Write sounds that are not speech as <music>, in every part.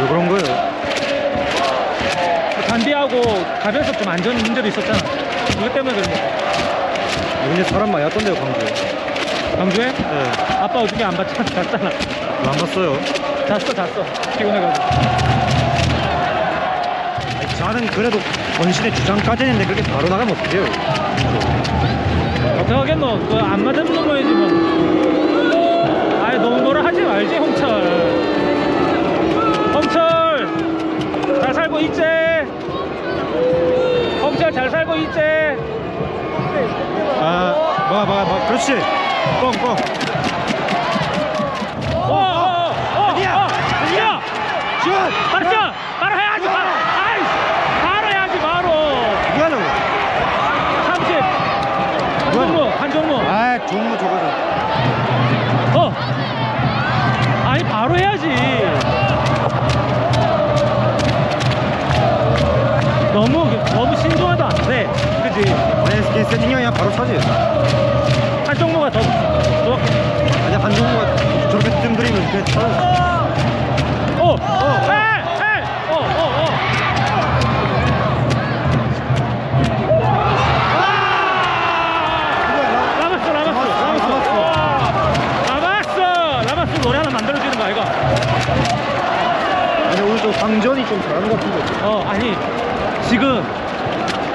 왜 그런 거예요? 반대하고 가변석 좀 안전 문제도 있었잖아. 그것 때문에 그런 거. 근데 사람 많이 왔던데요, 광주에. 광주에? 네. 아빠 어떻게 안 봤잖아. 잤잖아. 안 봤어요. 잤어, 잤어. 피곤해가지고. 아니, 저는 그래도 본신의 주장까지 했는데 그렇게 바로 나가면 어떡해요? 어떻게 하겠노? 그안 맞으면 넘어야지 뭐. 아이, 너무 뭐라 하지 말지, 홍철. 살고 있지? 홍철 잘 살고 있지? 아, 봐, 봐, 봐. 그렇지. 뻥, 뻥. 네, 세팅이 그냥 바로 차지. 한종무가 더 좋았겠 아니, 한종무가 저렇게 뜸들이면 그냥 차지. 어! 어! 에! 에! 어! 어! 어! 라마스 라마스 라마스 라마스 라마스 노래 하나 만들어주는 거 아이가 아니, 오늘 좀 광전이 좀 잘하는 것 같은데. 어 아니 지금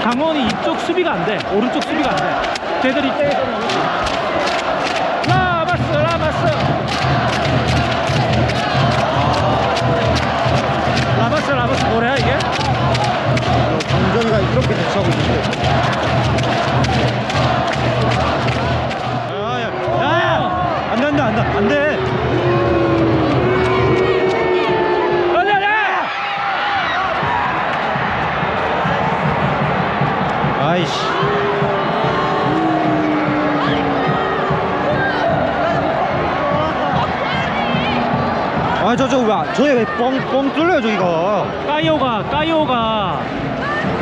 강원이 이쪽 수비가 안 돼. 오른쪽 수비가 안 돼. 쟤들이 이때에서는 라마스 라마스. 라마스 라마스. 뭐래야 이게? 광전이가 이렇게 대처하고 있는데. 뻥, 뻥 뚫려요, 저기가. 까이오가 까이오가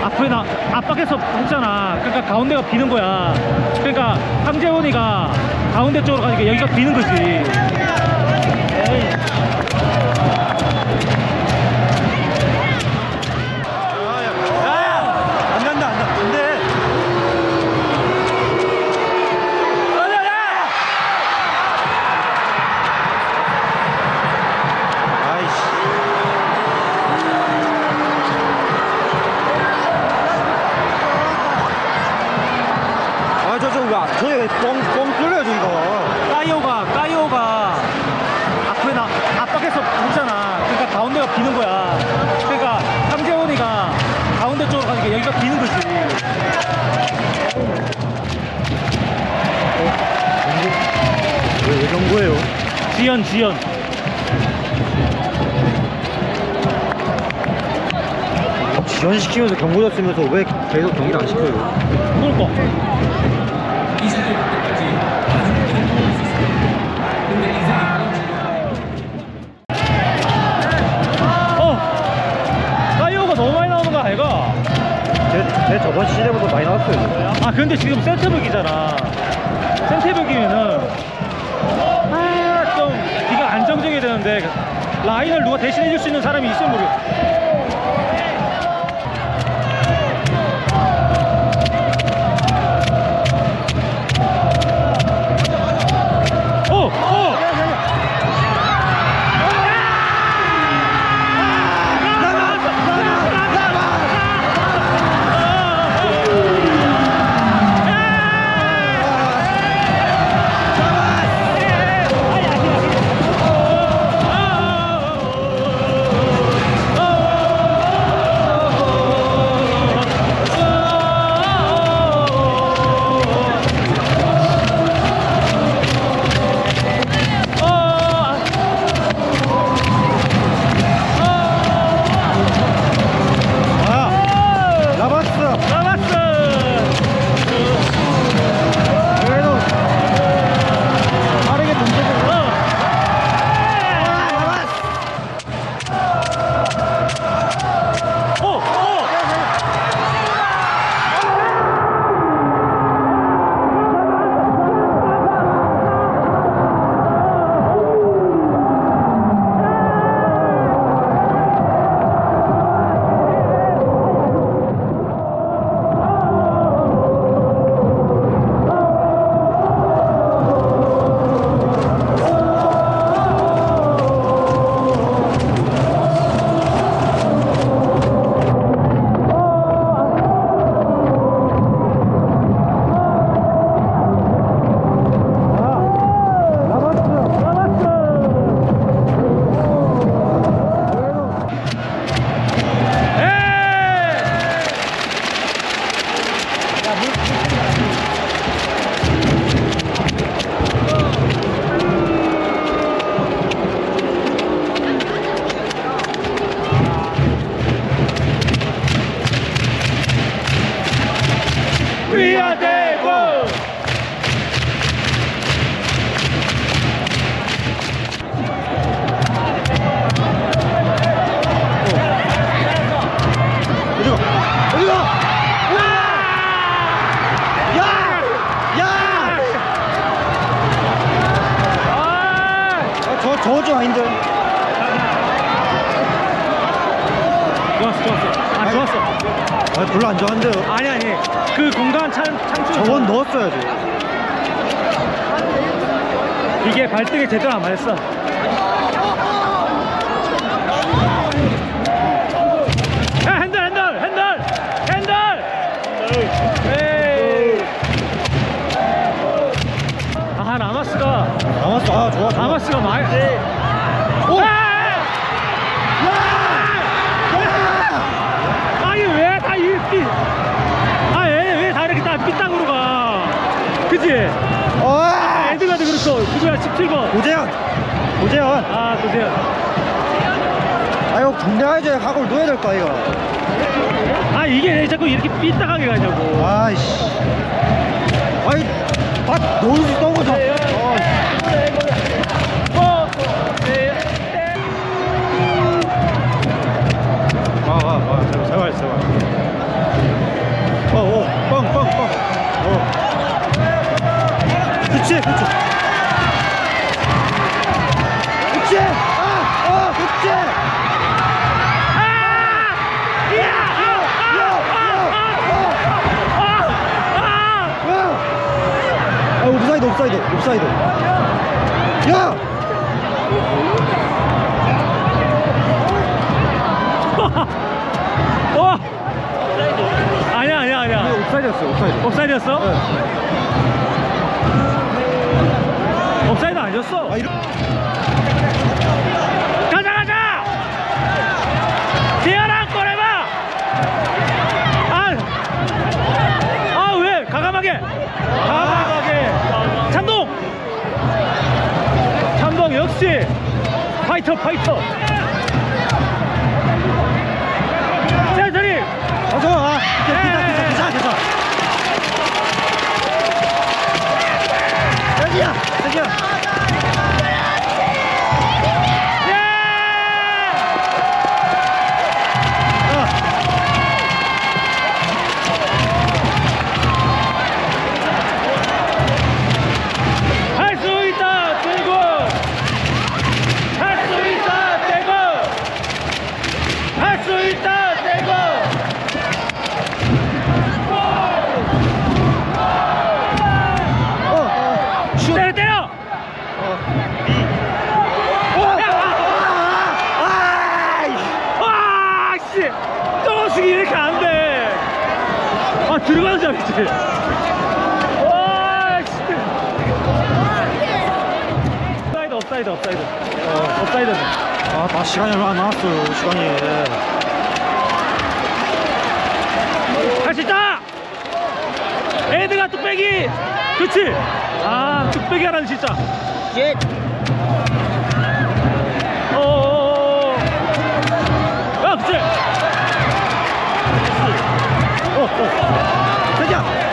앞에 나 압박해서 했잖아. 그러니까 가운데가 비는 거야. 그러니까 황재원이가 가운데 쪽으로 가니까 여기가 비는 거지. 왜, 저게 왜 뻥, 뻥 뚫려요, 저기가. 까이오가 까이오가 앞에 나 압박해서 했잖아. 그러니까 가운데가 비는 거야. 그러니까 황재원이가 가운데 쪽으로 가니까 여기가 비는 거지. 왜, 왜 경고예요? 지연 지연. 지연시키면서 경고 줬으면서 왜 계속 경기를 안 시켜요? 그러니까. 저, 저죠, 아닌데. 좋았어, 좋았어. 아, 좋았어. 아, 별로 안 좋아한데요. 아니, 아니. 그 공간 참, 창출. 저건 넣었어야지. 이게 발등에 제대로 안 맞았어. 남았어 아 좋아 좋아 라마스가 많이 오! 아니 왜다 이렇게 아얘왜다 이렇게 다 삐땅으로 가? 그치? 아 애들한테 그랬어 누구야? 17번. 오재현! 오재현! 아 도대요 아 이거 군대 가야지 각오를 넣어야 될 거야 이거? 아 이게 왜 자꾸 이렇게 삐딱하게 가냐고. 아이씨. 아이 와, 와, 와, 제발, 제발. 어, 어, 뻥. 어. 그치, 그치. 그치! 옵사이드, 옵사이드. 야! <laughs> 어! 아니야 아니야 이거 아니야 옵사이드였어, 옵사이드. 옵사이드였어? 네. 옵사이드 아니었어 아, 이런. 파이터 파이터 세터리 어, 저, 아, 괜찮아, 괜찮아, 괜찮아, 괜찮아. 여기야, 여기야. 와, 씨! 떨어지기 이렇게 안 돼! 아, 들어가는 줄 알았지? 와, 씨! 업사이드, 업사이드, 업사이드. 어, 업사이드. 아, 나 시간이 얼마 안 남았어요, 시간이. 할 수 있다! 에드가 뚝배기! 그치? 아, 뚝배기 하라는 진짜. 예. 어, 어.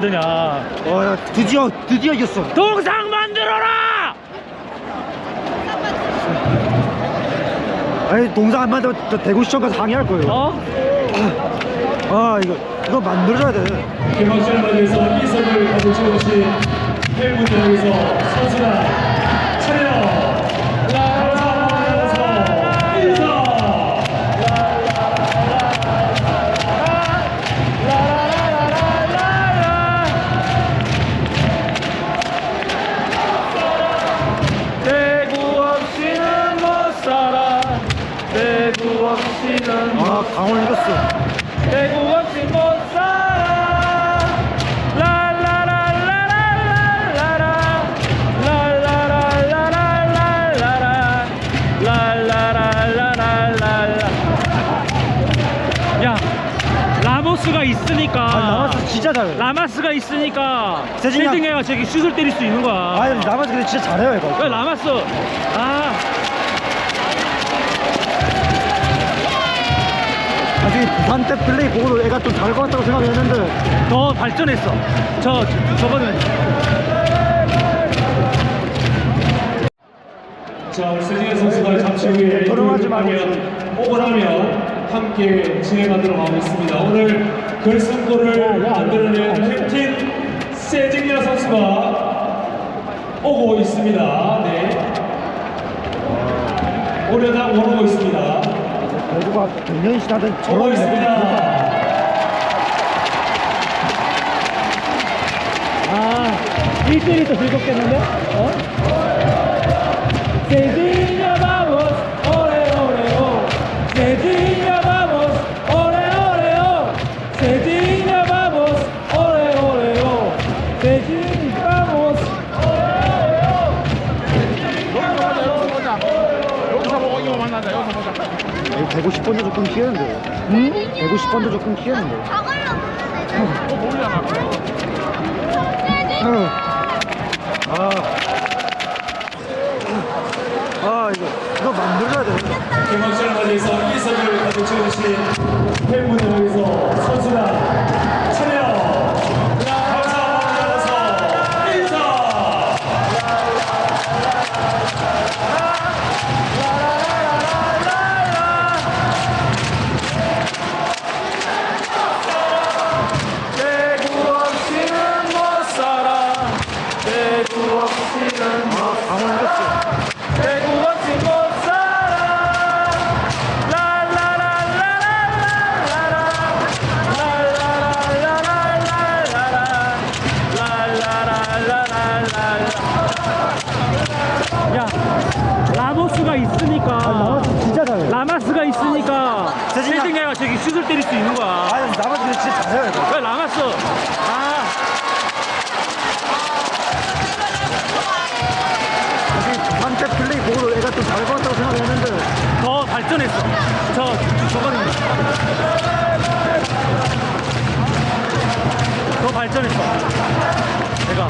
만드냐? 어 드디어 드디어 이겼어. 동상 만들어라! 아니 동상 안 만들면 저 대구 시청 가서 항의할 거예요. 어? 아 이거 이거 만들어줘야 돼. 개막전을 맞이해서 이석을 가지고 오신 팬분들에게서 선수단 차려 강원 이겼어 대구 없이 못 살아 야 라모스가 있으니까 아 나와서 진짜 잘해 라마스가 있으니까 세징야. 세징야가 저기 슛을 때릴 수 있는 거야 아 나머지 근데 진짜 잘해요 이거 왜 라마스 아 나중에 부산 때 플레이 보고도 애가 좀 잘할 것 같다고 생각했는데 더 발전했어. 저 저번에 자, 우리 세징야 선수가 잠시 후에 걸음하지 말고 하면 오버라면 함께 진행하도록 하겠습니다. 오늘 결승골을 만들어낸 캡틴 세징야 선수가 오고 있습니다. 네. 오려다 오르고 있습니다. 대구가 작년 시나든 저런. 아 1등이 더 즐겁겠는데? 어? 세징 150번도 조금 키우는데 응? 150번도 조금 키우는데 응. 아. 아 이거 이거 만들어야 돼 개막전을 맞이해서 이석을 가지고 오신 팬분들 저 저번에 더 발전했어. 내가